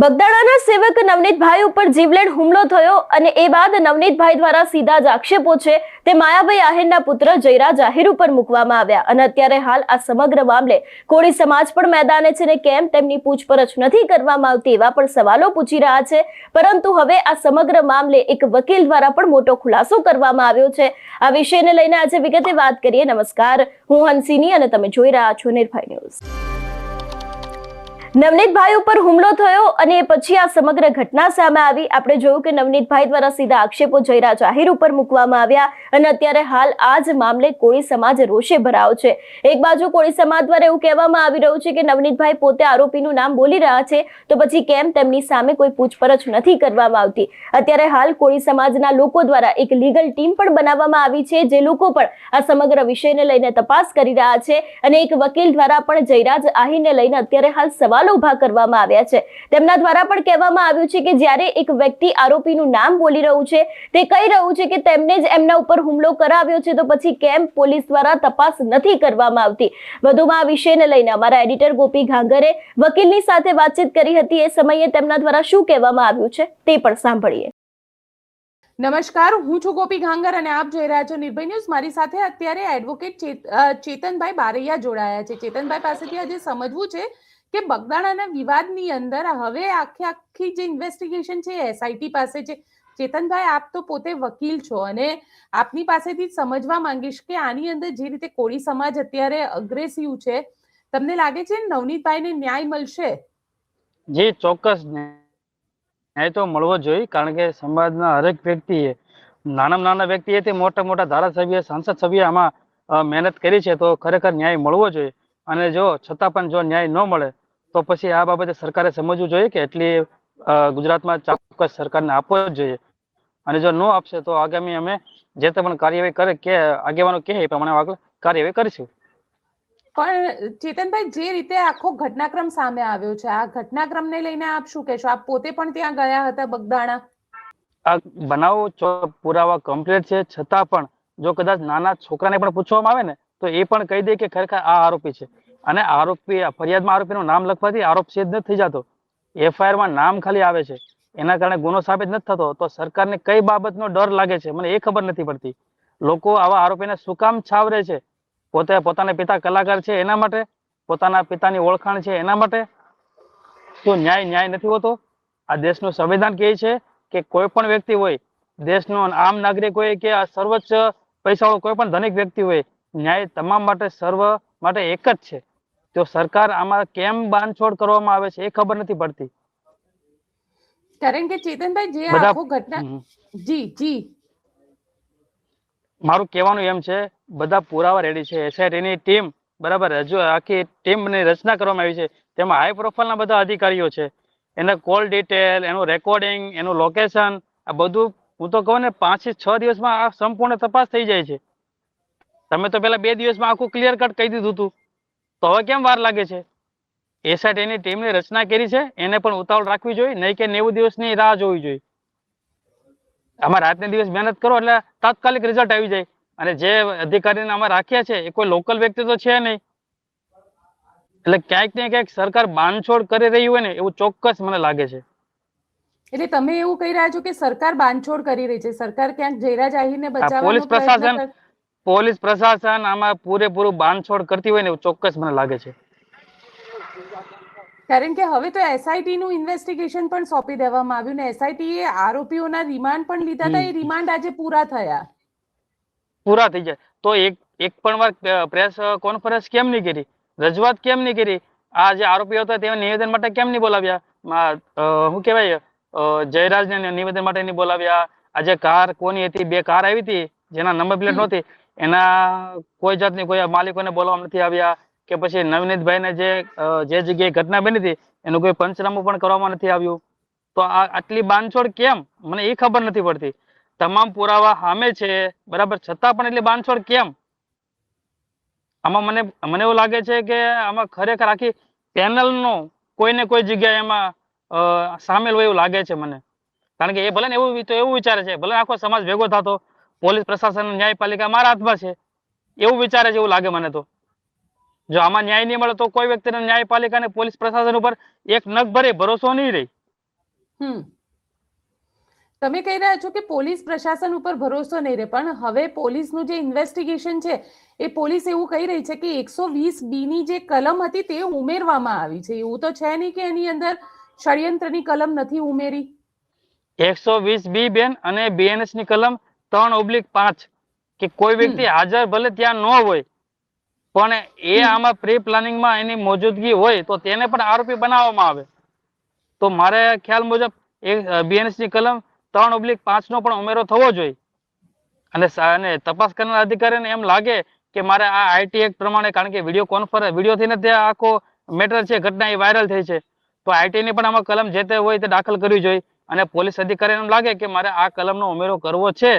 બગદાણાના સેવક નવનીતભાઈ ઉપર જીવલેણ હુમલો થયો અને એ બાદ નવનીતભાઈ દ્વારા સીધા જ આક્ષેપો છે તે માયાભાઈ આહિરના પુત્ર જયરાજ આહિર ઉપર મૂકવામાં આવ્યા અને અત્યારે હાલ આ સમગ્ર મામલે કોળી સમાજ પણ મેદાને છે ને કેમ તેમની પૂછપરછ નથી કરવામાં આવતી એવા પણ સવાલો પૂછી રહ્યા છે. પરંતુ હવે આ સમગ્ર મામલે એક વકીલ દ્વારા પણ મોટો ખુલાસો કરવામાં આવ્યો છે. આ વિષયને લઈને આજે વિગતે વાત કરીએ. નમસ્કાર. હું હંસિની અને તમે જોઈ રહ્યા છો નિર્ભય ન્યૂઝ. નવનીતભાઈ ઉપર હુમલો થયો અને પછી આ સમગ્ર ઘટના સામે આવી. આપણે જોયું કે નવનીતભાઈ દ્વારા સીધા આક્ષેપો જયરા જાહેર ઉપર મૂકવામાં આવ્યા અને અત્યારે હાલ આ જ મામલે કોળી સમાજ રોષે ભરાયો છે. એક બાજુ કોળી સમાજ દ્વારા એવું કહેવામાં આવી રહ્યું છે કે નવનીતભાઈ પોતે આરોપીનું નામ બોલી રહ્યા છે તો પછી કેમ તેમની સામે કોઈ પૂછપરછ નથી કરવામાં આવતી? અત્યારે હાલ કોળી સમાજના લોકો દ્વારા એક લીગલ ટીમ પણ બનાવવામાં આવી છે જે લોકો પણ આ સમગ્ર વિષયને લઈને તપાસ કરી રહ્યા છે અને એક વકીલ દ્વારા પણ જયરાજ આહીરને લઈને અત્યારે હાલ સવાલો ઊભા કરવામાં આવ્યા છે. તેમના દ્વારા પણ કહેવામાં આવ્યું છે કે જ્યારે એક વ્યક્તિ આરોપીનું નામ બોલી રહ્યું છે, તે કહી રહ્યું છે કે તેમને જ એમના ઉપર હુમલો કરાવ્યો છે તો પછી કેમ પોલીસ દ્વારા તપાસ નથી કરવામાં આવતી? વધુમાં આ વિષયને લઈને અમારા એડિટર ગોપી ઘાંગરે વકીલની સાથે વાતચીત કરી હતી. એ સમયે તેમના દ્વારા શું કહેવામાં આવ્યું છે તે પણ સાંભળીએ. નમસ્કાર, હું છું ગોપી ઘાંગર અને આપ જોઈ રહ્યા છો નિર્ભય ન્યૂઝ. મારી સાથે અત્યારે એડવોકેટ ચેત- ચેતનભાઈ બારૈયા જોડાયા છે. ચેતનભાઈ પાસેથી આજે સમજવું છે કે બગદાણાના વિવાદની અંદર હવે આખી આખી જે ઇન્વેસ્ટિગેશન છે એસઆઈટી પાસે છે, ચેતનભાઈ આપ તો પોતે વકીલ છો અને આપની પાસેથી સમજવા માંગીશ કે આની અંદર જે રીતે કોળી સમાજ અત્યારે અગ્રેસિવ છે, તમને લાગે છે નવનીતભાઈને ન્યાય મળશે? જી, ચોક્કસ ન્યાય તો મળવો જોઈએ, કારણ કે સમાજના હરેક વ્યક્તિએ નાના નાના વ્યક્તિએ તે મોટા મોટા ધારાસભ્ય, સાંસદ સભ્ય આમાં મહેનત કરી છે, તો ખરેખર ન્યાય મળવો જોઈએ. અને જો છતાં પણ જો ન્યાય ન મળે તો પછી આ બાબતે સરકારે સમજવું જોઈએ કે એટલી ગુજરાતમાં ચોક્કસ સરકારને આપવો જ જોઈએ. અને જો ન આપશે તો આગામી અમે જે તે પણ કાર્યવાહી કરે કે આગેવાનો કહે એ પ્રમાણે આગળ કાર્યવાહી કરીશું. પણ ચેતનભાઈ જે રીતે આખો ઘટનાક્રમ સામે આવ્યો છે આ ઘટનાક્રમને લઈને આપ શું કહેશો? આપ પોતે પણ ત્યાં ગયા હતા બગદાણા? આ બનાવો પુરાવા કમ્પ્લીટ છે છતાં પણ જો કદાચ નાના છોકરાને પણ પૂછવામાં આવે ને તો એ પણ કહી દે કે ખરેખર આ આરોપી છે. અને આરોપી, ફરિયાદમાં આરોપીનું નામ લખવાથી આરોપ સિદ્ધ નથી થઈ જતો એફઆઈઆરમાં નામ ખાલી આવે છે. એના કારણે ગુનો સાબિત નથી થતો. તો સરકારને કઈ બાબતનો ડર લાગે છે? મને એ ખબર નથી પડતી. લોકો આવા આરોપીને શું કામ છાવરે છે? પોતે પોતાના પિતા કલાકાર છે એના માટે? પોતાના પિતાની ઓળખાણ છે એના માટે? શું ન્યાય ન્યાય નથી હોતો? આ દેશનું સંવિધાન કહે છે કે કોઈ પણ વ્યક્તિ હોય, દેશનો આમ નાગરિક હોય કે આ સર્વોચ્ચ પૈસાવાળો કોઈ પણ ધનિક વ્યક્તિ હોય, ન્યાય તમામ માટે સર્વ માટે એક જ છે. તો સરકાર આમાં કેમ બાંધછોડ કરવામાં આવે છે એ ખબર નથી પડતી. કારણ કે ચેતનભાઈ જે આખો ઘટના જી જી. મારું કહેવાનું એમ છે બધા પુરાવા રેડી છે. SIT ની ટીમ બરાબર હજુ આખી ટીમની રચના કરવામાં આવી છે. તેમાં હાઈ પ્રોફાઇલના બધા અધિકારીઓ છે. એના કોલ ડિટેલ એનું રેકોર્ડિંગ એનું લોકેશન આ બધું હું તો કહું ને પાંચથી છ દિવસમાં આ સંપૂર્ણ તપાસ થઈ જાય છે. તમે તો પેલા બે દિવસમાં આખું ક્લિયર કટ કહી દીધું હતું તો હવે કેમ વાર લાગે છે? SIT ની ટીમની રચના કરી છે એને પણ ઉતાવળ રાખવી જોઈએ નહીં કે નેવું દિવસની રાહ જોવી જોઈએ. આમાં રાતને દિવસ મહેનત કરો એટલે તાત્કાલિક રિઝલ્ટ આવી જાય. અને જે અધિકારીને આમાં રાખ્યા છે એ કોઈ લોકલ વ્યક્તિ તો છે નહીં. એટલે ક્યાંક ને ક્યાંક સરકાર બાંધછોડ કરી રહી હોય ને એવું ચોક્કસ મને લાગે છે. એટલે તમે એવું કહી રહ્યા છો કે સરકાર બાંધછોડ કરી રહી છે? સરકાર ક્યાંક જયરાજ આહીરને બચાવવાનો પોલીસ પ્રશાસન- પોલીસ પ્રશાસન આમાં પૂરેપૂરું બાંધછોડ કરતી હોય ને એવું ચોક્કસ મને લાગે છે. કારણ કે હવે તો એસઆઈટી નું ઇન્વેસ્ટિગેશન પણ સોંપી દેવામાં આવ્યું ને એસઆઈટી એ આરોપીઓના રિમાન્ડ પણ લીધા હતા એ રિમાન્ડ આજે પૂરા થયા. પૂરા થઈ જાય. તો એક એક પણ વાર પ્રેસ કોન્ફરન્સ કેમ નહીં કરી? રજૂઆત કેમ નહીં કરી? આ જે આરોપીઓ હતા તેમને નિવેદન માટે કેમ નહીં બોલાવ્યા? શું કહેવાય? જયરાજને નિવેદન માટે નહીં બોલાવ્યા? આજે કાર કોની હતી? બે કાર આવી હતી જેના નંબર પ્લેટ. નહોતી. એના કોઈ જાતની કોઈ માલિકોને બોલાવવા નથી આવ્યા કે પછી નવનીતભાઈને જે જે જગ્યાએ ઘટના બની હતી, એનું કોઈ પંચનામું પણ કરવામાં નથી આવ્યું. તો આ આટલી બાંધછોડ કેમ? મને એ ખબર નથી પડતી. તમામ પુરાવા સામે છે, બરાબર? છતાં પણ એટલી બાંધછોડ કેમ? આમાં મને મને એવું લાગે છે કે આમાં ખરેખર આખી પેનલનો કોઈને કોઈ જગ્યાએ એમાં સામેલ હોય એવું લાગે છે મને. કારણ કે એ ભલે ને એવું તો એવું વિચારે છે, ભલે આખો સમાજ ભેગો થતો પોલીસ પ્રશાસન ન્યાયપાલિકા મારા હાથમાં છે. એવું વિચારે છે એવું લાગે મને તો. જો આમાં ન્યાય નહીં મળે તો કોઈ વ્યક્તિને ન્યાયપાલિકા અને પોલીસ પ્રશાસન ઉપર એક નખ ભરે ભરોસો નહીં રહે. તમે કહી રહ્યા છો કે પોલીસ પ્રશાસન ઉપર ભરોસો નહીં રહે પણ હવે પોલીસનું જે ઇન્વેસ્ટિગેશન છે એ પોલીસ એવું કહી રહી છે કે એકસો વીસ બી ની જે કલમ હતી તે ઉમેરવામાં આવી છે. એવું તો છે નહીં કે એની અંદર ષડયંત્રની કલમ નથી ઉમેરી. એકસો વીસ બી બેન અને બીએનએસની કલમ ત્રણ ઓબ્લિક પાંચ કે કોઈ વ્યક્તિ હાજર ભલે ત્યાં ન હોય પણ એ આમાં પ્રી પ્લાનિંગમાં એની મોજૂદગી હોય તો તેને પણ આરોપી બનાવવામાં આવે. તો મારે ખ્યાલ મુજબ એ બીએનએસની કલમ ત્રણ ઓબ્લિક પાંચ નો પણ ઉમેરો થવો જોઈએ. અને અને તપાસ કરનાર અધિકારીને એમ લાગે કે મારે આ આઈટી એક્ટ પ્રમાણે કારણ કે વીડિયો કોન્ફરન્સ વિડીયોથી ને તે આખો મેટર છે ઘટના એ વાયરલ થઈ છે. તો આઈટીની પણ આમાં કલમ જે તે હોય તે દાખલ કરવી જોઈએ. અને પોલીસ અધિકારીને એમ લાગે કે મારે આ કલમનો ઉમેરો કરવો છે.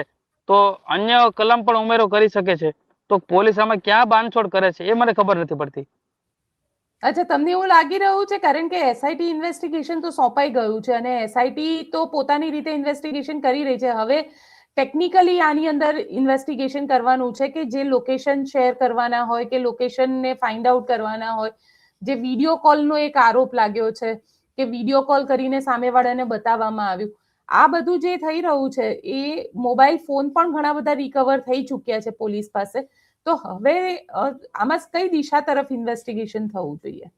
તો અન્ય કલમ પણ ઉમેરો કરી શકે છે. તો પોલીસ આમાં ક્યાં બાંધછોડ કરે છે એ મને ખબર નથી પડતી. અચ્છા, તમને એવું લાગી રહ્યું છે કારણ કે એસઆઈટી ઇન્વેસ્ટિગેશન તો સોંપાઈ ગયું છે અને એસઆઈટી તો પોતાની રીતે ઇન્વેસ્ટિગેશન કરી રહી છે. હવે ટેકનિકલી આની અંદર ઇન્વેસ્ટિગેશન કરવાનું છે કે જે લોકેશન શેર કરવાના હોય કે લોકેશનને ફાઇન્ડ આઉટ કરવાના હોય. જે વીડિયો કોલનો એક આરોપ લાગ્યો છે કે વીડિયો કોલ કરીને સામેવાળાને બતાવવામાં આવ્યું. આ બધું જે થઈ રહ્યું છે એ મોબાઈલ ફોન પણ ઘણા બધા રિકવર થઈ ચૂક્યા છે પોલીસ પાસે. તો હવે આમાં કઈ દિશા તરફ ઇન્વેસ્ટિગેશન થવું જોઈએ?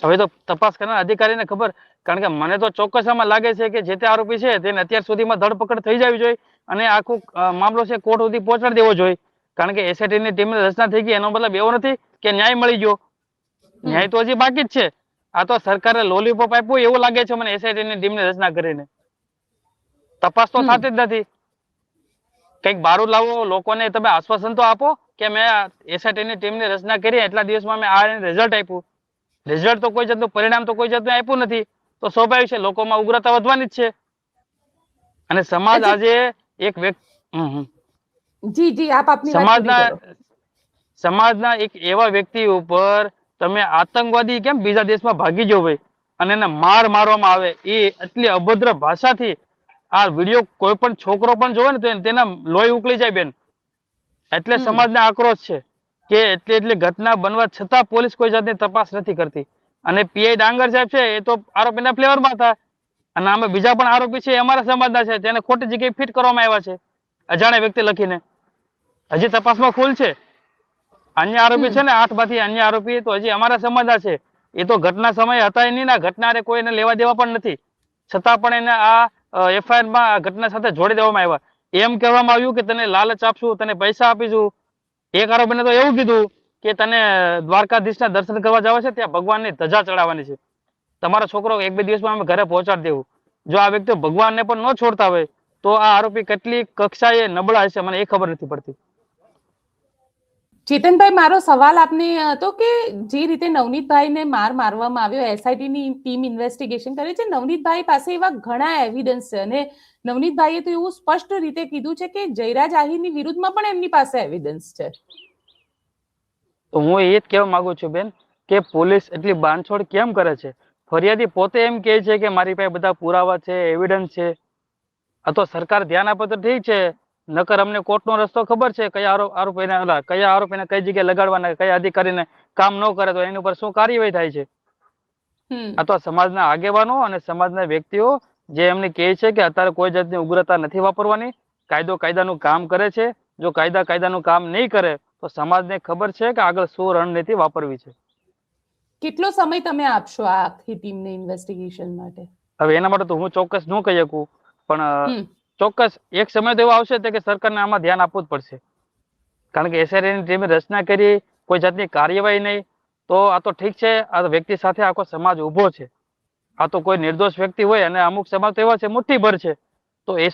હવે તો તપાસ કરનાર અધિકારીને ખબર કારણ કે મને તો ચોક્કસ આમાં લાગે છે કે જે તે આરોપી છે તેને અત્યાર સુધીમાં ધરપકડ થઈ જવી જોઈએ અને આખો મામલો છે કોર્ટ સુધી પહોંચાડી દેવો જોઈએ. કારણ કે એસઆઈટી ની ટીમની રચના થઈ ગઈ એનો મતલબ એવો નથી કે ન્યાય મળી ગયો. ન્યાય તો હજી બાકી જ છે. આ તો સરકારે લોલીપોપ આપ્યું એવું લાગે છે મને એસઆઈટી ની ટીમની રચના કરીને. તપાસ તો થતી જ નથી. કંઈક બારું લાવો લોકોને તમે આશ્વાસન તો આપો કે મેં એસઆઈટી ની ટીમની રચના કરી એટલા દિવસમાં મેં આ રિઝલ્ટ આપ્યું. રિઝલ્ટ તો કોઈ જાતનું પરિણામ તો કોઈ જાતનું આપ્યું નથી. તો સ્વાભાવિક છે લોકોમાં ઉગ્રતા વધવાની જ છે. અને સમાજ આજે એક વ્યક્તિ. જી જી આપ આપની સમાજના સમાજના એક એવા વ્યક્તિ ઉપર તમે આતંકવાદી કેમ બીજા દેશમાં ભાગી હોય અને એને માર મારવામાં આવે એ એટલી અભદ્ર ભાષાથી આ વીડિયો કોઈ પણ છોકરો પણ જોવે ને તેના લોહી ઉકળી જાય બેન. એટલે. સમાજને આક્રોશ છે કે એટલે એટલે ઘટના બનવા છતાં પોલીસ કોઈ જાતની તપાસ નથી કરતી. અને પીઆઈ ડાંગર સાહેબ છે એ તો આરોપીના ફ્લેવરમાં હતા. અને આમાં બીજા પણ આરોપી છે એ અમારા સમાજના છે તેને ખોટી જગ્યાએ ફિટ કરવામાં આવ્યા છે અજાણ્યા વ્યક્તિ લખીને. હજી તપાસમાં ખુલ છે. અન્ય આરોપી છે ને આઠમાંથી અન્ય આરોપી તો હજી અમારા સમાજના છે. એ તો ઘટના સમયે હતા નહીં ના ઘટનારે કોઈને લેવા દેવા પણ નથી. છતાં પણ એને આ એફઆઈઆરમાં આ ઘટના સાથે જોડી દેવામાં આવ્યા. એમ કહેવામાં આવ્યું કે તને લાલચ આપશું, તને પૈસા આપીશું. એક આરોપીને તો એવું કીધું કે તને દ્વારકાધીશના દર્શન કરવા જવા છે, ત્યાં ભગવાનની ધજા ચડાવવાની છે. તમારો છોકરો એક બે દિવસમાં અમે ઘરે પહોંચાડી દેવું. જો આ વ્યક્તિ ભગવાનને પણ ન છોડતા હોય, તો આ આરોપી કેટલી કક્ષાએ નબળા હશે, મને એ ખબર નથી પડતી. ચેતનભાઈ મારો સવાલ આપને હતો કે જે રીતે નવનીતભાઈને માર મારવામાં આવ્યો એસઆઈટી ની ટીમ ઇન્વેસ્ટિગેશન કરે છે, નવનીતભાઈ પાસે એવા ઘણા એવિડન્સ છે અને નવનીતભાઈએ તો એવું સ્પષ્ટ રીતે કીધું છે કે જયરાજ આહિરની વિરુદ્ધમાં પણ એમની પાસે એવિડન્સ છે. તો હું એ જ કહેવા માંગુ છું બેન કે પોલીસ એટલી બાંધછોડ કેમ કરે છે? ફરિયાદી પોતે એમ કહે છે કે મારી પાસે બધા પુરાવા છે એવિડન્સ છે. આ તો સરકાર ધ્યાન આપે તો ઠીક છે નકર અમને કોર્ટનો રસ્તો ખબર છે કયા આરોપ આરોપીને કયા આરોપીને કઈ જગ્યાએ લગાડવાના કયા અધિકારીને કામ ન કરે તો એની ઉપર શું કાર્યવાહી થાય છે? આ તો સમાજના આગેવાનો અને સમાજના વ્યક્તિઓ જે એમને કહે છે કે અત્યારે કોઈ જાતની ઉગ્રતા નથી વાપરવાની કાયદો કાયદાનું કામ કરે છે. જો કાયદા કાયદાનું કામ નહીં કરે તો સમાજને ખબર છે કે આગળ શું રણનીતિ વાપરવી છે. કેટલો સમય તમે આપશો આ આખી ટીમને ઇન્વેસ્ટિગેશન માટે? હવે એના માટે તો હું ચોક્કસ ન કહી શકું પણ ચોક્કસ એક સમય તો એવો આવશે કે સરકારને આમાં ધ્યાન આપવું જ પડશે. કારણ કે એસઆઈની ટીમે રચના કરી કોઈ જાતની કાર્યવાહી નહીં તો આ તો ઠીક છે આ તો વ્યક્તિ સાથે આખો સમાજ ઊભો છે. આ તો કોઈ નિર્દોષ વ્યક્તિ હોય અને અમુક સમાજ એવા છે મુઠ્ઠીભર છે. તો એ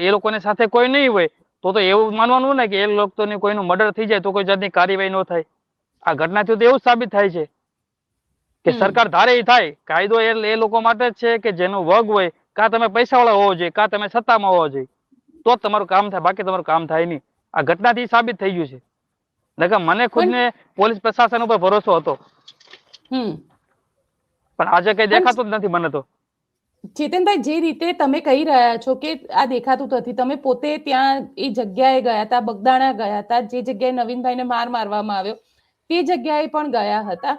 એ લોકોની સાથે કોઈ નહીં હોય તો તો એવું માનવાનું ને કે એ લોકોને કોઈનું મર્ડર થઈ જાય તો કોઈ જાતની કાર્યવાહી ન થાય. આ ઘટનાથી તો એવું સાબિત થાય છે કે સરકાર ધારે એ થાય. કાયદો એ એ લોકો માટે જ છે કે જેનો વગ હોય કાં તમે પૈસાવાળા હોવો જોઈએ કાં તમે સત્તામાં હોવો જોઈએ તો જ તમારું કામ થાય બાકી તમારું કામ થાય નહીં. આ ઘટનાથી સાબિત થઈ ગયું છે. નકર મને ખુદને પોલીસ પ્રશાસન ઉપર ભરોસો હતો. પણ આજે કઈ દેખાતું જ નથી મને તો. ચેતનભાઈ જે રીતે તમે કહી રહ્યા છો કે આ દેખાતું નથી તમે પોતે ત્યાં એ જગ્યાએ ગયા હતા બગદાણા ગયા હતા જે જગ્યાએ નવીનભાઈને માર મારવામાં આવ્યો તે જગ્યાએ પણ ગયા હતા.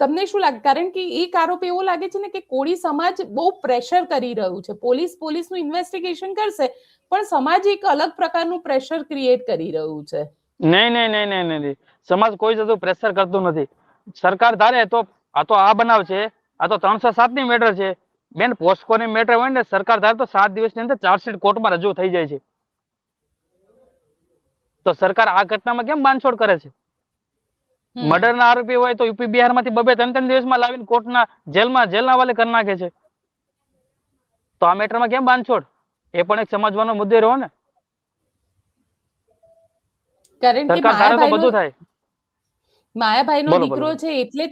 તમને શું લાગે? કારણ કે એક આરોપ એવો લાગે છે ને કે કોળી સમાજ બહુ પ્રેશર કરી રહ્યું છે. પોલીસ પોલીસનું ઇન્વેસ્ટિગેશન કરશે, પણ સમાજ એક અલગ પ્રકારનું પ્રેશર ક્રિએટ કરી રહ્યું છે. નહીં નહીં નહીં નહીં નહીં. સમાજ કોઈ જતું પ્રેશર કરતું નથી. સરકાર ધારે તો, આ તો આ બનાવ છે, આ તો ત્રણસો સાતની મેટર છે. બેન પોસ્કો ની મેટર હોય ને, સરકાર ધારે તો સાત દિવસની અંદર ચાર્જશીટ કોર્ટમાં રજૂ થઈ જાય છે. તો સરકાર આ ઘટનામાં કેમ બાંધછોડ કરે છે? મર્ડર ના આરોપી હોય તો યુપી બિહારમાંથી બબે ત્રણ ત્રણ દિવસમાં લાવીને કોર્ટના જેલમાં જેલના વાલે કરી નાખે છે. તો આ મેટરમાં કેમ બાંધછોડ? એ પણ એક સમજવાનો મુદ્દો રહ્યો ને. સરકાર ધારે તો બધું થાય. માયાભાઈનો દીકરો છે એટલે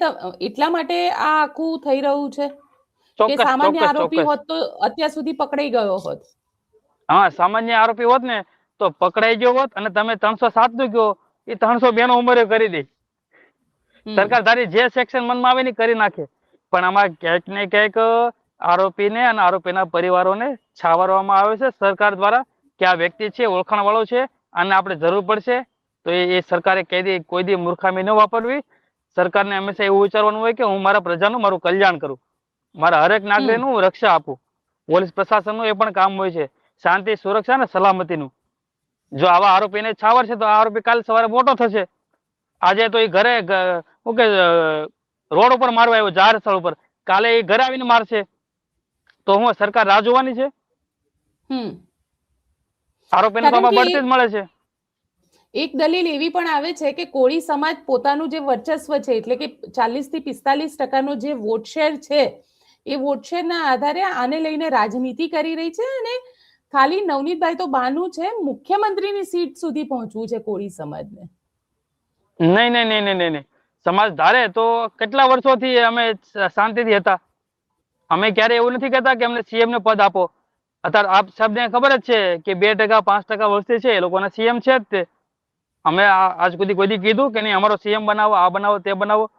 એટલા માટે આ આખું થઈ રહ્યું છે કે સામાન્ય આરોપી હોત તો અત્યાર સુધી પકડાઈ ગયો હોત. હા સામાન્ય આરોપી હોત ને તો પકડાઈ ગયો હોત અને તમે ત્રણસો સાતનું કયો એ ત્રણસો બે નો ઉંમરે કરી દે. સરકાર ધારી જે સેક્શન મનમાં આવે ને કરી નાખે. પણ આમાં ક્યાંક ને ક્યાંક આરોપીને અને આરોપીના પરિવારોને છાવરવામાં આવે છે. સરકાર દ્વારા કે આ વ્યક્તિ છે ઓળખાણ વાળો છે અને આપણે જરૂર પડશે તો એ સરકારે કોઈ દી મૂર્ખામી ન વાપરવી. સરકારને હંમેશા એવું વિચારવાનું હોય કે હું મારા પ્રજાનું મારું કલ્યાણ કરું. મારા હરેક નાગરિકનું હું રક્ષા આપું. પોલીસ પ્રશાસનનું એ પણ કામ હોય છે. શાંતિ સુરક્ષા અને સલામતીનું. જો આવા આરોપીને છાવર છે તો આ આરોપી કાલ સવારે મોટો થશે. આજે તો એ ઘરે શું રોડ ઉપર મારવા આવ્યો જાહેર સ્થળ ઉપર. કાલે એ ઘરે આવીને મારશે. તો હું સરકાર રાહ જોવાની છે? આરોપીને બાબા બઢતી જ મળે છે. એક દલીલ એવી પણ આવે છે કે કોળી સમાજ પોતાનું જે વર્ચસ્વ છે એટલે કે ચાલીસથી પિસ્તાલીસ ટકાનો જે વોટ શેર છે એ વોટ શેરના આધારે આને લઈને રાજનીતિ કરી રહી છે અને ખાલી નવનીતભાઈ તો બાનું છે મુખ્યમંત્રીની સીટ સુધી પહોંચવું છે કોળી સમાજને. નહીં નહીં નહીં નહીં નહીં નહીં. સમાજ ધારે તો કેટલા વર્ષોથી અમે શાંતિથી હતા? અમે ક્યારે એવું નથી કહેતા કે અમને સીએમ ને પદ આપો. અત્યારે આપ સબને ખબર જ છે કે બે ટકા પાંચ ટકા વસ્તી છે એ લોકોના સીએમ છે જ તે. અમે આ- આજ સુધી કોઈ કીધું કે નહીં અમારો સીએમ બનાવો આ બનાવો તે બનાવો.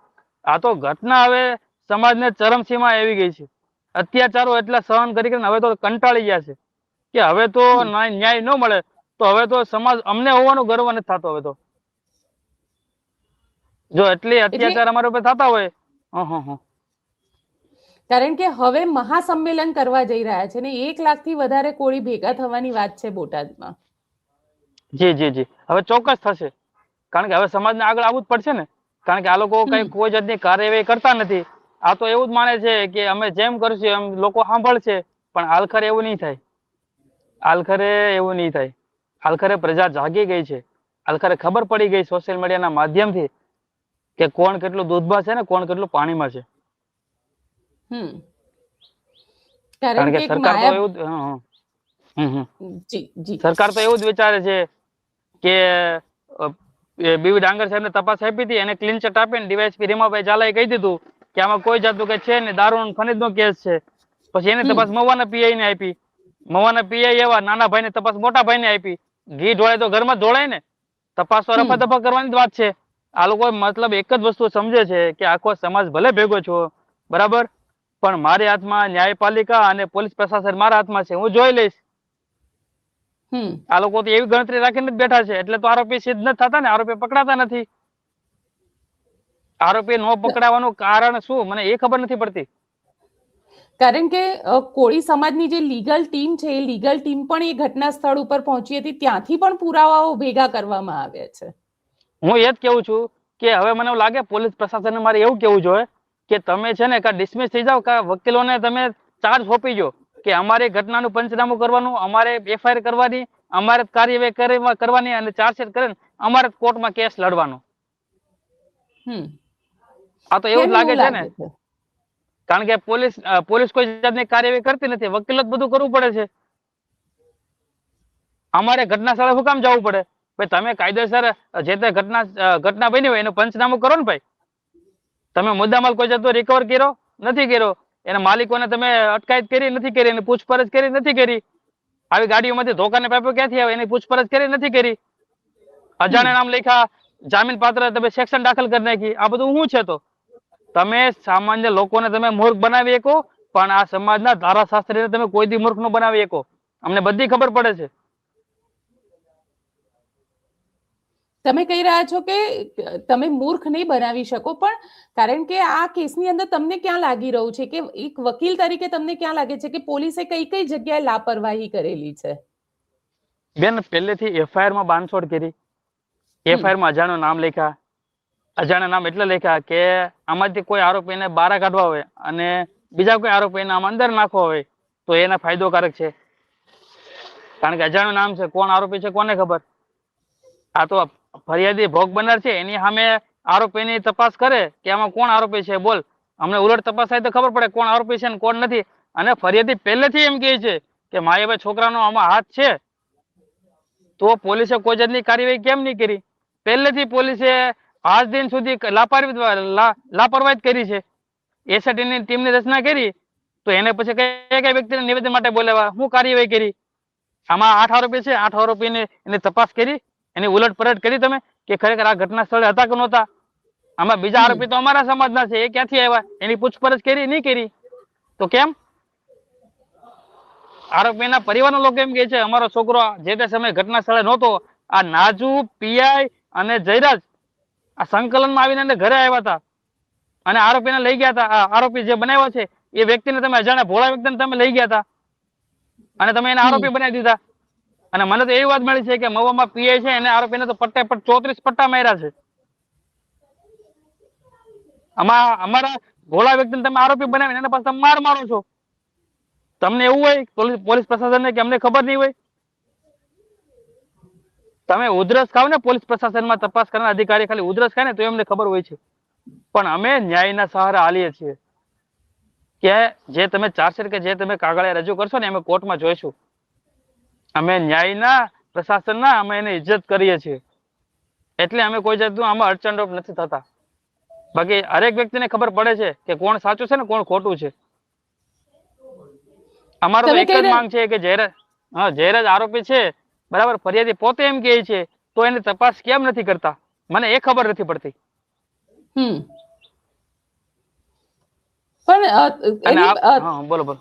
આ તો ઘટના હવે સમાજને ચરમસીમા આવી ગઈ છે. અત્યાચારો એટલા સહન કરી કરીને હવે તો કંટાળી ગયા છે. કે હવે તો ન્યાય ન મળે તો હવે તો સમાજ અમને હોવાનો ગર્વ નથી થતો હવે તો. જો એટલી અત્યાચાર અમારા ઉપર થતા હોય. કારણ કે હવે મહાસંમેલન કરવા જઈ રહ્યા છે ને એક લાખથી વધારે કોળી ભેગા થવાની વાત છે બોટાદમાં. જી જી જી. હવે ચોક્કસ થશે. કારણ કે હવે સમાજને આગળ આવવું જ પડશે ને. કારણ કે આ લોકો કઈ. કોઈ જાતની કાર્યવાહી કરતા નથી. આ તો એવું જ માને છે કે અમે જેમ કરશું એમ લોકો સાંભળશે પણ આલખરે એવું નહીં થાય. આલખરે એવું નહીં થાય. આલખરે પ્રજા જાગી ગઈ છે. આલખરે ખબર પડી ગઈ સોશિયલ મીડિયાના માધ્યમથી. કે કોણ કેટલું દૂધમાં છે ને કોણ કેટલું પાણીમાં છે? હમ. કારણ કે સરકાર તો એવું સરકાર તો એવું જ વિચારે છે કે બીવી ડાંગર સાહેબને તપાસ આપી હતી એને ક્લીન ચટ આપીને ડીવાયસપી રીમાભાઈ ઝાલાએ કહી દીધું કે આમાં કોઈ જાતનું કે છે ને દારૂ ખનીજ નો કેસ છે. પછી એને. તપાસ મવાના પીઆઈ ને આપી. મવાના પીઆઈ એવા નાના ભાઈ ને તપાસ મોટા ભાઈ ને આપી. ઘી ઢોળાય તો ઘરમાં ઢોળાય ને. તપાસ તો રફા દફા કરવાની જ વાત છે. આ લોકો મતલબ એક જ વસ્તુ સમજે છે કે આખો સમાજ ભલે ભેગો છો બરાબર? પણ મારી હાથમાં ન્યાયપાલિકા અને પોલીસ પ્રશાસન મારા હાથમાં છે હું જોઈ લઈશ. આ લોકો તો એવી ગણતરી રાખીને જ બેઠા છે એટલે તો આરોપી સિદ્ધ નથી થતા ને આરોપી પકડાતા નથી. આરોપી નો પકડાવાનું કારણ શું? મને એ ખબર નથી પડતી. કારણ કે કોળી સમાજની જે લીગલ ટીમ છે એ લીગલ ટીમ પણ એ ઘટના સ્થળ ઉપર પહોંચી હતી ત્યાંથી પણ પુરાવાઓ ભેગા કરવામાં આવ્યા છે. હું એ જ કેવું છું કે હવે મને એવું લાગે પોલીસ પ્રશાસને મારે એવું કેવું જોઈએ કે તમે છે ને કા ડિસમિસ થઈ જાઓ કા વકીલોને તમે ચાર્જ સોંપી જો કે અમારે ઘટનાનું પંચનામું કરવાનું અમારે એફઆઈઆર કરવાની અમારે કાર્યવાહી કરવાની અને ચાર્જશીટ કરીને અમારે કોર્ટમાં કેસ લડવાનો. હમ. આ તો એવું જ લાગે છે ને. કારણ કે પોલીસ પોલીસ કોઈ જાતની કાર્યવાહી કરતી નથી. વકીલો જ બધું કરવું પડે છે. અમારે ઘટના સ્થળે શું કામ જવું પડે? ભાઈ, તમે કાયદેસર જે તે ઘટના ઘટના બની હોય એનું પંચનામું કરો ને ભાઈ. તમે મુદ્દામાલ કોઈ જતો રિકવર કર્યો? નથી કર્યો. એના માલિકોને તમે અટકાયત કરી, નથી કરી, એની પૂછપરછ કરી, નથી કરી. આવી ગાડીઓમાંથી ધોકાને પાઇપો ક્યાંથી આવે? એની પૂછપરછ કરી, નથી કરી. અજાણે નામ લખ્યા, જામીન પાત્ર તમે સેક્શન દાખલ કરી નાખી. આ બધું શું છે તો? તમે સામાન્ય લોકોને તમે મૂર્ખ બનાવી શકો, પણ આ સમાજના ધારાશાસ્ત્રીને તમે કોઈ દી મૂર્ખ નો બનાવી શકો. અમને બધી ખબર પડે છે. તમે કહી રહ્યા છો કે તમે મૂર્ખ નહીં બનાવી શકો પણ કારણ કે આ કેસની અંદર તમને ક્યાં લાગી રહ્યું છે કે એક વકીલ તરીકે તમને ક્યાં લાગે છે કે પોલીસે કઈ કઈ જગ્યાએ લાપરવાહી કરેલી છે? બેન પહેલેથી એફઆઈઆરમાં બાંધછોડ કરી. એફઆઈઆરમાં અજાણ્યું નામ લખ્યા. અજાણ્યા નામ એટલે લખ્યા કે આમાંથી કોઈ આરોપીને બહાર કાઢવા હોય અને બીજા કોઈ આરોપીને આમ અંદર નાખવા હોય તો એને ફાયદોકારક છે. કારણ કે અજાણ્યું નામ છે કોણ આરોપી છે કોને ખબર? આ તો ફરિયાદી ભોગ બનનાર છે, એની સામે આરોપીની તપાસ કરે કે આમાં કોણ આરોપી છે, બોલ. અમને ઉલટ તપાસ થાય તો ખબર પડે કોણ આરોપી છે અને કોણ નથી. અને ફરિયાદી પહેલેથી એમ કહે છે કે મારે ભાઈ છોકરાનો આમાં હાથ છે. તો પોલીસે કોઈ જાતની કાર્યવાહી કેમ નહીં કરી? પહેલેથી પોલીસે આજ દિન સુધી લાપરવાહી લાપરવાહી કરી છે. એસઆઈટીની ટીમની રચના કરી તો એને પછી કઈ કઈ વ્યક્તિને નિવેદન માટે બોલાવ્યા? શું કાર્યવાહી કરી? આમાં આઠ આરોપી છે, આઠ આરોપીને એની તપાસ કરી એની ઉલટ પરટ કરી તમે કે ખરેખર આ ઘટના સ્થળે હતા કે નહોતા? આમાં બીજા આરોપી તો અમારા સમાજના છે, એ ક્યાંથી આવ્યા? એની પૂછપરછ કરી, નહીં કરી? તો કેમ? આરોપીના પરિવારના લોકો એમ કહે છે, અમારો છોકરો જે તે સમયે ઘટના સ્થળે નહોતો, આ નાજુ પીઆઈ અને જયરાજ આ સંકલનમાં આવીને એને ઘરે આવ્યા હતા. અને આરોપીને લઈ ગયા હતા. આરોપી જે બનાવ્યો છે, એ વ્યક્તિને તમે અજાણ્યા ભોળા વ્યક્તિને તમે લઈ ગયા હતા. અને તમે એને આરોપી બનાવી દીધા. અને મને તો એવી વાત મળી છે કે મહુવામાં પીએ છે, એને આરોપીને તો પટ્ટે પટ ચોત્રીસ પટ્ટા માર્યા છે. આમાં અમારા ભોળા વ્યક્તિને તમે આરોપી બનાવીને એના પાસે માર મારો છો. તમને એવું હોય પોલીસ પ્રશાસનને કે અમને ખબર નહીં હોય? તમે ઉધરસ ખાવ ને પોલીસ પ્રશાસનમાં તપાસ કરનાર અધિકારી ખાલી ઉધરસ ખાય ને તો એમને ખબર હોય છે. પણ અમે ન્યાયના સહારા હાલીએ છીએ કે જે તમે ચાર્જશીટ કે જે તમે કાગળે રજૂ કરશો ને અમે કોર્ટમાં જોઈશું. અમે ન્યાયના પ્રશાસનના અમે એને ઇજ્જત કરીએ છીએ. એટલે અમે કોઈ જાતનું આમાં અડચણરૂપ નથી થતા. બાકી હરેક વ્યક્તિને ખબર પડે છે કે કોણ સાચું છે ને કોણ ખોટું છે. અમારો એક જ માંગ છે કે જયરાજ હા જયરાજ આરોપી છે બરાબર ફરિયાદી પોતે એમ કહે છે તો એની તપાસ કેમ નથી કરતા? મને એ ખબર નથી પડતી. હમ. પણ બોલો બોલો.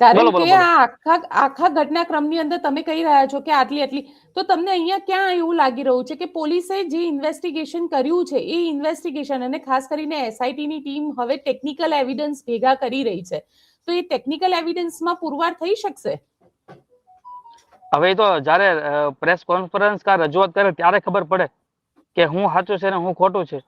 કારણ કે આખા આખા ઘટનાક્રમની અંદર તમે કહી રહ્યા છો કે આટલી આટલી. તો તમને અહીંયા ક્યાં એવું લાગી રહ્યું છે કે પોલીસે જે ઇન્વેસ્ટિગેશન કર્યું છે એ ઇન્વેસ્ટિગેશન અને ખાસ કરીને એસઆઈટી ની ટીમ હવે ટેકનિકલ એવિડન્સ ભેગા કરી રહી છે તો એ ટેકનિકલ એવિડન્સમાં પુરવાર થઈ શકશે? હવે તો જ્યારે પ્રેસ કોન્ફરન્સ કા રજૂઆત કરે ત્યારે ખબર પડે કે હું સાચું છે ને હું ખોટું છે.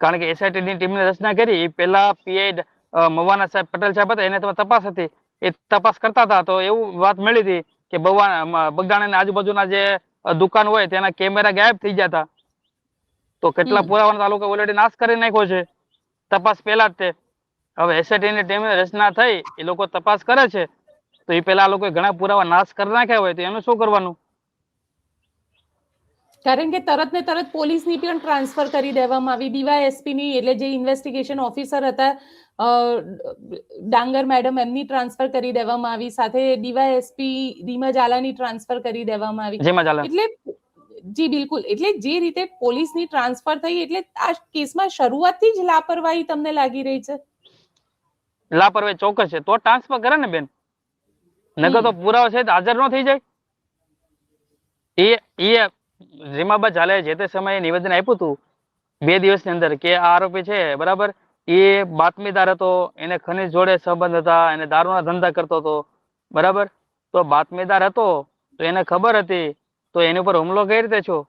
કારણ કે એસઆઈટી ની ટીમની રચના કરી એ પહેલા પીઆઈ મવાના સાહેબ પટેલ સાહેબ હતા એને તપાસ હતી. એ તપાસ કરતા હતા. તો એવું વાત મળી હતી કે બવા બગદાણા આજુબાજુના જે દુકાન હોય તેના કેમેરા ગાયબ થઈ ગયા હતા. તો કેટલા પુરાવા પુરાવાનો તાલુકો ઓલરેડી નાશ કરી નાખ્યો છે. તપાસ પહેલા જ તે. હવે એસઆઈટી ટીમ ટીમની રચના થઈ. એ લોકો તપાસ કરે છે. તો એ પહેલા આ લોકોએ ઘણા પુરાવા નાશ કરી નાખ્યા હોય તો એનું શું કરવાનું? કારણ કે તરત ને તરત પોલીસની પણ ટ્રાન્સફર કરી દેવામાં આવી. ડીવાયએસપી ની એટલે જે ઇન્વેસ્ટિગેશન ઓફિસર હતા ડાંગર મેડમ એમની ટ્રાન્સફર કરી દેવામાં આવી. સાથે ડીવાયએસપી રીમા ઝાલાની ટ્રાન્સફર કરી દેવામાં આવી. એટલે જી બિલકુલ. એટલે જે રીતે પોલીસની ટ્રાન્સફર થઈ એટલે આ કેસમાં શરૂઆતથી જ લાપરવાહી તમને લાગી રહી છે. લાપરવાહી ચોક્કસ છે. તો ટ્રાન્સફર કરે ને બેન. નગર તો પુરાવો છે હાજર ન થઈ જાય. એ એ રીમાબા ઝાલાએ જે તે સમયે નિવેદન આપ્યું હતું, બે દિવસની અંદર કે આ આરોપી છે, બરાબર? એ બાતમીદાર હતો, એને ખનીજ જોડે સંબંધ હતા, એને દારૂના ધંધા કરતો હતો, બરાબર? તો બાતમીદાર હતો, તો એને ખબર હતી, તો એની ઉપર હુમલો કઈ રીતે છો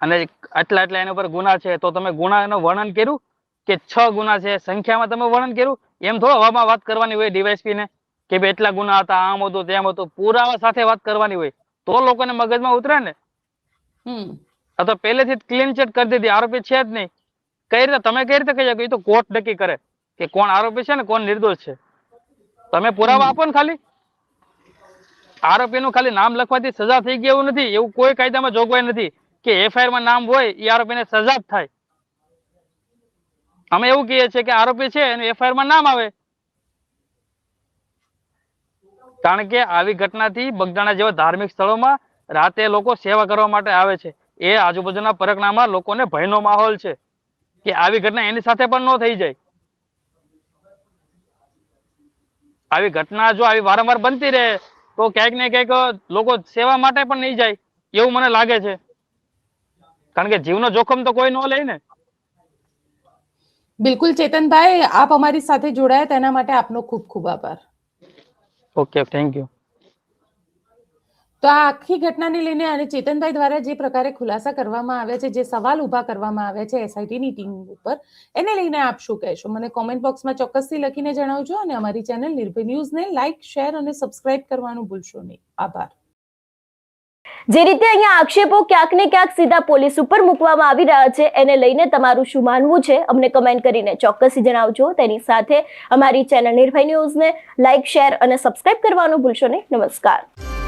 અને આટલા આટલા એની ઉપર ગુના છે, તો તમે ગુનાનું વર્ણન કર્યું? કે છ ગુના છે, સંખ્યામાં તમે વર્ણન કર્યું? એમ થોડો હવામાં વાત કરવાની હોય ડીવાયસપી ને કે ભાઈ એટલા ગુના હતા, આમ હતું, તેમ હતું, પુરાવા સાથે વાત કરવાની હોય. તો લોકોને મગજમાં ઉતરે ને આ તો પહેલેથી જ ક્લીન ચેટ કરી દીધી આરોપી છે જ નહીં. કઈ રીતે? તમે કઈ રીતે કહી શકો? એ તો કોર્ટ નક્કી કરે કે કોણ આરોપી છે ને કોણ નિર્દોષ છે. તમે પુરાવા આપો ને ખાલી. આરોપીનું ખાલી નામ લખવાથી સજા થઈ ગઈ એવું નથી. એવું કોઈ કાયદામાં જોગવાઈ નથી કે એફઆઈઆરમાં નામ હોય એ આરોપીને સજા જ થાય. અમે એવું કહીએ છીએ કે આરોપી છે એનું એફઆઈઆરમાં નામ આવે. કારણ કે આવી ઘટનાથી બગદાણા જેવા ધાર્મિક સ્થળોમાં રાતે લોકો સેવા કરવા માટે આવે છે. એ આજુબાજુના પરગણામાં લોકોને ભયનો માહોલ છે કે આવી ઘટના એની સાથે પણ ન થઈ જાય. આવી ઘટના જો આવી વારંવાર બનતી રહે તો ક્યાંક ને ક્યાંક લોકો સેવા માટે પણ નહીં જાય એવું મને લાગે છે. કારણ કે જીવનો જોખમ તો કોઈ ન લે ને. બિલકુલ ચેતનભાઈ આપ અમારી સાથે જોડાયા તેના માટે આપનો ખૂબ ખૂબ આભાર. ઓકે થેન્ક યુ તો આ આખી ઘટનાને લઈને અને ચેતનભાઈ દ્વારા જે પ્રકારે ખુલાસા કરવામાં આવ્યા છે, જે સવાલ ઊભા કરવામાં આવ્યા છે એસઆઈટીની ટીમ ઉપર, એને લઈને આપ શું કહેશો? મને કોમેન્ટ બોક્સમાં ચોક્કસથી લખીને જણાવજો અને અમારી ચેનલ નિર્ભય ન્યૂઝને લાઇક શેર અને સબસ્ક્રાઇબ કરવાનું ભૂલશો નહીં. આભાર. જે રીતે અહીંયા આક્ષેપો ક્યાંક ને ક્યાંક સીધા પોલીસ ઉપર મૂકવામાં આવી રહ્યા છે, એને લઈને તમારું શું માનવું છે? અમને કમેન્ટ કરીને ચોક્કસથી જણાવજો. તેની સાથે અમારી ચેનલ નિર્ભય ન્યૂઝને લાઇક શેર અને સબસ્ક્રાઇબ કરવાનું ભૂલશો નહીં. નમસ્કાર.